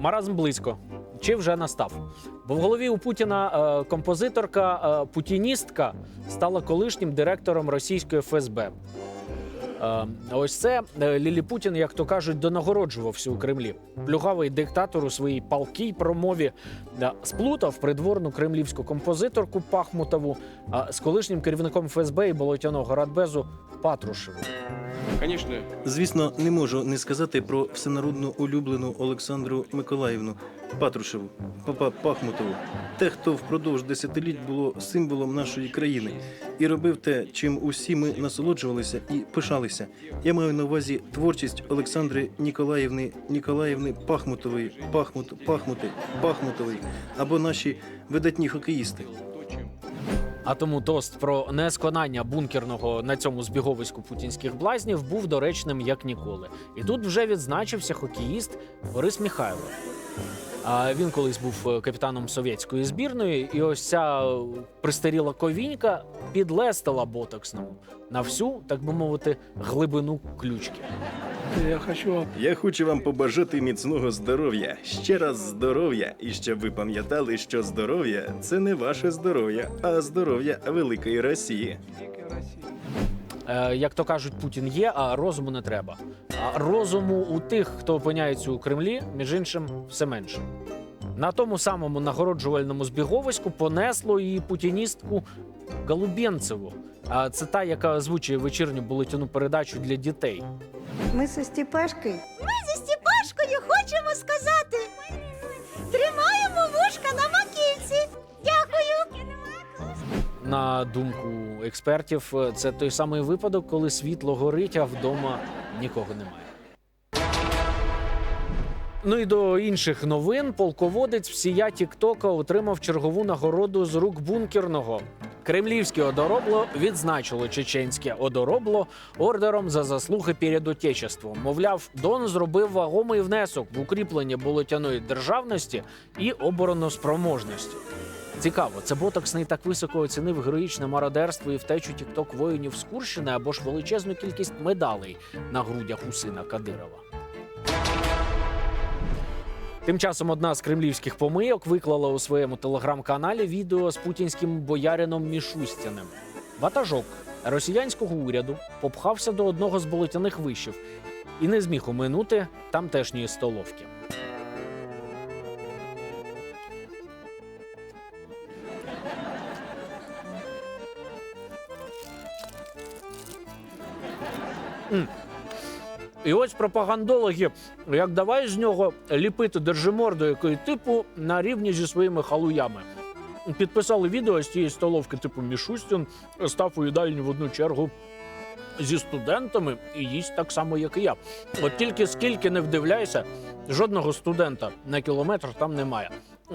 Маразм близько. Чи вже настав? Бо в голові у Путіна е, композиторка, е, путіністка стала колишнім директором російської ФСБ. Е, ось це е, Лілі Путін, як то кажуть, донагороджувався у Кремлі. Плюгавий диктатор у своїй палкій промові е, сплутав придворну кремлівську композиторку Пахмутову з колишнім керівником ФСБ і болотяного радбезу. Конечно, Звісно, не можу не сказати про всенародну улюблену Олександру Миколаївну Патрушеву, папа Пахмутову, те, хто впродовж десятиліть було символом нашої країни і робив те, чим усі ми насолоджувалися і пишалися. Я маю на увазі творчість Олександри Ніколаївни Ніколаївни Пахмутової, Пахмут, Пахмути, Пахмутової або наші видатні хокеїсти. А тому тост про несконання бункерного на цьому збіговиську путінських блазнів був доречним як ніколи. І тут вже відзначився хокеїст Борис Міхайло. А він колись був е, капітаном совєтської збірної, і ось ця е, пристаріла ковінька підлестила ботоксному на всю, так би мовити, глибину ключки. я хочу Я хочу вам побажати міцного здоров'я, ще раз здоров'я, і щоб ви пам'ятали, що здоров'я це не ваше здоров'я, а здоров'я великої Росії. Е, як то кажуть, Путін є, а розуму не треба. А розуму у тих, хто опиняється у Кремлі, між іншим, все менше. На тому самому нагороджувальному збіговиську понесло і путіністку Голубєнцеву. А це та, яка озвучує вечірню булетяну передачу для дітей. Ми зі Степашкою зі Степашкою хочемо сказати. Тримаємо На думку експертів, це той самий випадок, коли світло горить, а вдома нікого немає. Ну і до інших новин полководець всія Тіктока отримав чергову нагороду з рук бункерного. Кремлівське одоробло відзначило чеченське одоробло ордером за заслуги перед отечеством. Мовляв, Дон зробив вагомий внесок в укріплення болотяної державності і обороноспроможності. Цікаво, це ботоксний так високо оцінив героїчне мародерство і втечу тікток воїнів з Курщини або ж величезну кількість медалей на грудях у сина Кадирова. Тим часом одна з кремлівських помийок виклала у своєму телеграм-каналі відео з путінським боярином Мішустяним. Ватажок росіянського уряду попхався до одного з болотяних вишів і не зміг оминути тамтешньої столовки. І ось пропагандологи, як давай з нього ліпити держиморду, який типу на рівні зі своїми халуями. Підписали відео з тієї столовки, типу Мішустін, став у їдальні в одну чергу зі студентами і їсть так само, як і я. От тільки скільки не вдивляйся, жодного студента на кілометр там немає.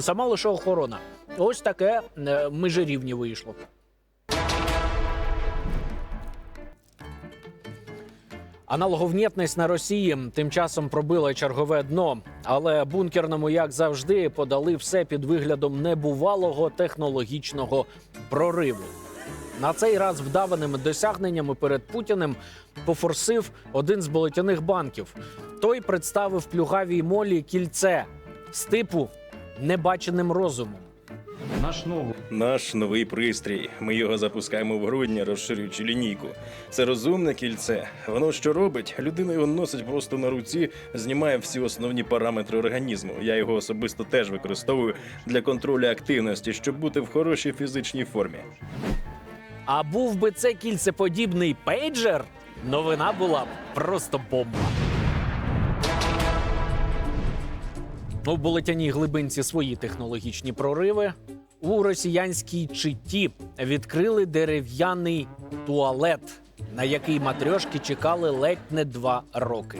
Сама лише охорона. Ось таке е, межирівні вийшло. Аналоговнєтність на Росії тим часом пробила чергове дно, але бункерному, як завжди, подали все під виглядом небувалого технологічного прориву. На цей раз вдаваними досягненнями перед Путіним пофорсив один з болотяних банків. Той представив плюгавій молі кільце з типу небаченим розумом. Наш новий Наш новий пристрій. Ми його запускаємо в грудні, розширюючи лінійку. Це розумне кільце. Воно що робить? Людина його носить просто на руці, знімає всі основні параметри організму. Я його особисто теж використовую для контролю активності, щоб бути в хорошій фізичній формі. А був би це кільцеподібний пейджер, новина була б просто бомба. У болотяній глибинці свої технологічні прориви. У росіянській читі відкрили дерев'яний туалет, на який матрьошки чекали ледь не два роки.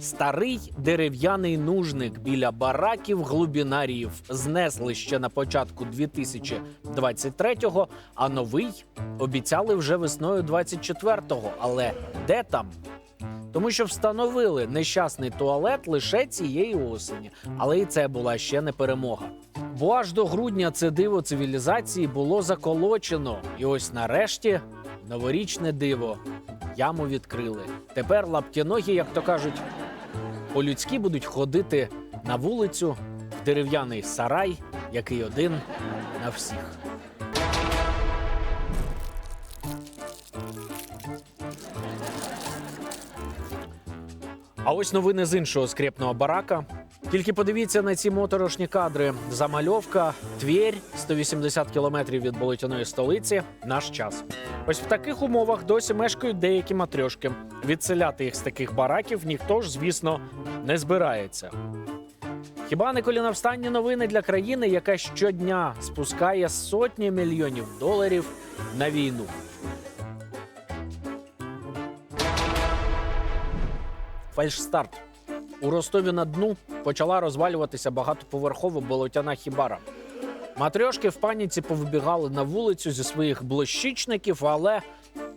Старий дерев'яний нужник біля бараків глубінаріїв знесли ще на початку 2023-го, а новий обіцяли вже весною 24-го. Але де там? Тому що встановили нещасний туалет лише цієї осені, але і це була ще не перемога. Бо аж до грудня це диво цивілізації було заколочено. І ось нарешті новорічне диво. Яму відкрили. Тепер лаптяногі, як то кажуть, по-людськи будуть ходити на вулицю, в дерев'яний сарай, який один на всіх. А ось новини з іншого скрепного барака. Тільки подивіться на ці моторошні кадри. Замальовка, Тверь, 180 кілометрів від болотяної столиці. Наш час. Ось в таких умовах досі мешкають деякі матрьошки. Відселяти їх з таких бараків ніхто ж, звісно, не збирається. Хіба не колінавстанні новини для країни, яка щодня спускає сотні мільйонів доларів на війну? Фальшстарт. У Ростові на дну почала розвалюватися багатоповерхова болотяна хібара. Матрьошки в паніці повибігали на вулицю зі своїх блощичників, але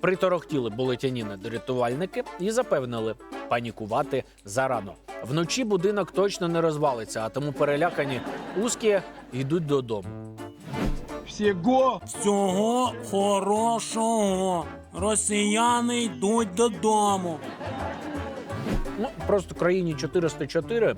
приторохтіли болотяні недорятувальники і запевнили панікувати зарано. Вночі будинок точно не розвалиться, а тому перелякані узкі йдуть додому. Всего Всього хорошого. Росіяни йдуть додому. Просто країні 404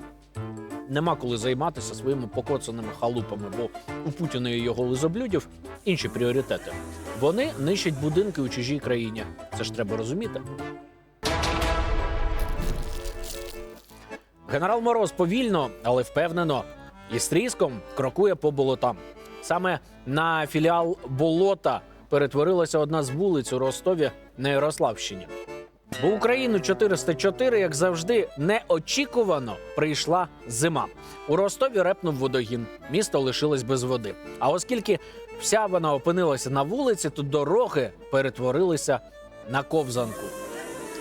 нема коли займатися своїми покоцаними халупами, бо у Путіна і його лизоблюдів інші пріоритети. Вони нищать будинки у чужій країні. Це ж треба розуміти. Генерал Мороз повільно, але впевнено і з тріском крокує по болотам. Саме на філіал болота перетворилася одна з вулиць у Ростові на Ярославщині. Бо Україну 404, як завжди, неочікувано прийшла зима. У Ростові репнув водогін. Місто лишилось без води. А оскільки вся вона опинилася на вулиці, то дороги перетворилися на ковзанку.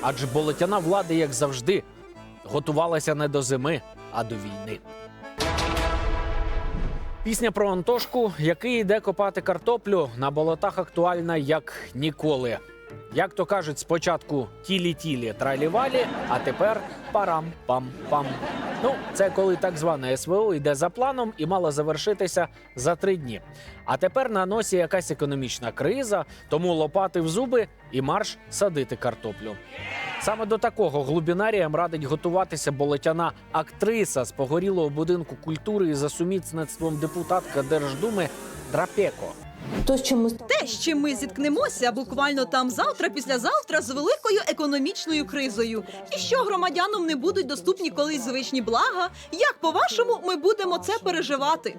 Адже болотяна влада, як завжди, готувалася не до зими, а до війни. Пісня про Антошку, який йде копати картоплю, на болотах актуальна як ніколи. Як то кажуть, спочатку тілі-тілі тралівалі, а тепер парам-пам-пам. Ну, це коли так зване СВО йде за планом і мала завершитися за три дні. А тепер на носі якась економічна криза, тому лопати в зуби і марш садити картоплю. Саме до такого глубінаріям радить готуватися болотяна актриса з погорілого будинку культури і за сумісництвом депутатка Держдуми Драпеко. То, що ми Те, з чим ми зіткнемося буквально там завтра, післязавтра з великою економічною кризою, і що громадянам не будуть доступні колись звичні блага. Як по-вашому, ми будемо це переживати?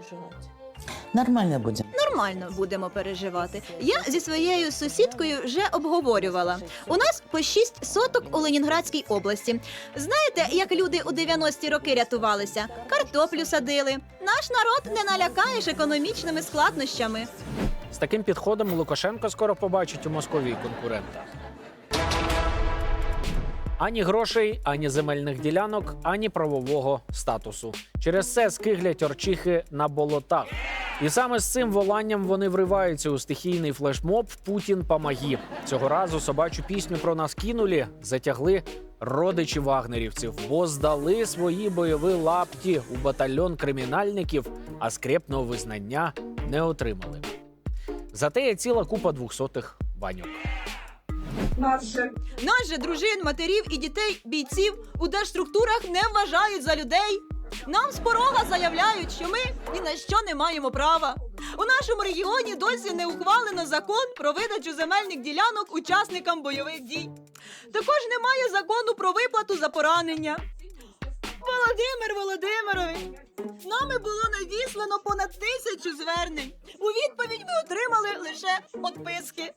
нормально буде. Нормально будемо переживати. Я зі своєю сусідкою вже обговорювала. У нас по 6 соток у Ленінградській області. Знаєте, як люди у 90-ті роки рятувалися? Картоплю садили. Наш народ не налякаєш економічними складнощами. З таким підходом Лукашенко скоро побачить у Московії конкурента. Ані грошей, ані земельних ділянок, ані правового статусу. Через це скиглять орчихи на болотах. І саме з цим воланням вони вриваються у стихійний флешмоб Путін помагі. Цього разу собачу пісню про нас кинулі затягли родичі вагнерівців, бо здали свої бойові лапті у батальйон кримінальників, а скрепного визнання не отримали. Зате є ціла купа двохсотих баньок. Нас же дружин, матерів і дітей бійців у держструктурах не вважають за людей. Нам з порога заявляють, що ми ні на що не маємо права. У нашому регіоні досі не ухвалено закон про видачу земельних ділянок учасникам бойових дій. Також немає закону про виплату за поранення. Володимир Володимирович, нами було надіслано понад тисячу звернень. У відповідь ми отримали лише отписки.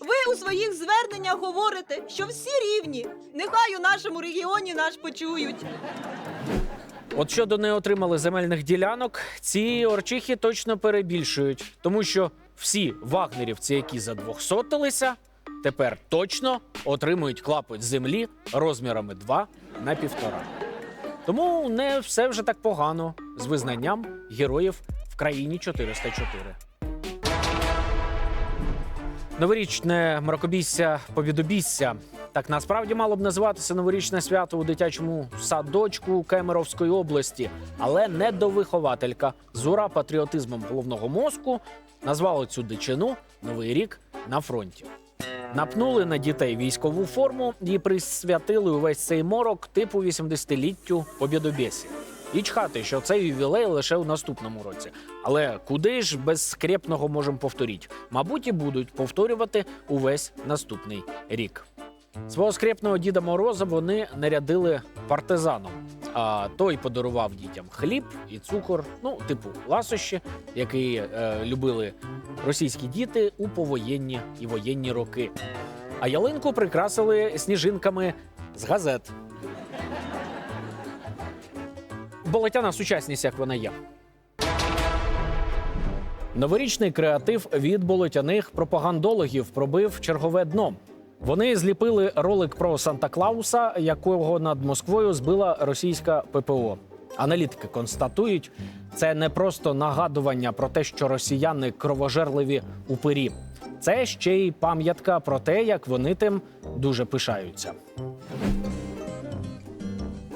Ви у своїх зверненнях говорите, що всі рівні. Нехай у нашому регіоні нас почують. От щодо не отримали земельних ділянок, ці орчихи точно перебільшують, тому що всі вагнерівці, які задвохсотилися, тепер точно отримують клапоть землі розмірами 2 на 1,5. Тому не все вже так погано з визнанням героїв в країні 404. Новорічне мракобісся побідобісся. Так насправді мало б називатися новорічне свято у дитячому садочку Кемеровської області, але недовихователька з ура патріотизмом головного мозку назвала цю дичину Новий рік на фронті. Напнули на дітей військову форму і присвятили увесь цей морок типу 80-літтю побідобєсі. І чхати, що цей ювілей лише у наступному році. Але куди ж без скрепного можемо повторіть? Мабуть, і будуть повторювати увесь наступний рік. Свого скрепного Діда Мороза вони нарядили партизаном. А той подарував дітям хліб і цукор, ну, типу ласощі, які е, любили російські діти у повоєнні і воєнні роки. А ялинку прикрасили сніжинками з газет. Болотяна сучасність, як вона є. Новорічний креатив від болотяних пропагандологів пробив чергове дно. Вони зліпили ролик про Санта Клауса, якого над Москвою збила російська ППО. Аналітики констатують, це не просто нагадування про те, що росіяни кровожерливі упирі. Це ще й пам'ятка про те, як вони тим дуже пишаються.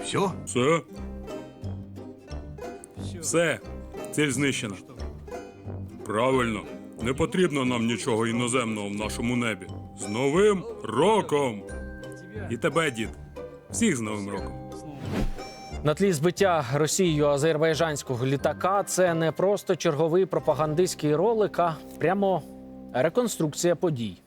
Все? Все? Все. Ціль знищена. Правильно. Не потрібно нам нічого іноземного в нашому небі. З Новим роком! І тебе, дід. Всіх з Новим роком. На тлі збиття Росією азербайджанського літака це не просто черговий пропагандистський ролик, а прямо реконструкція подій.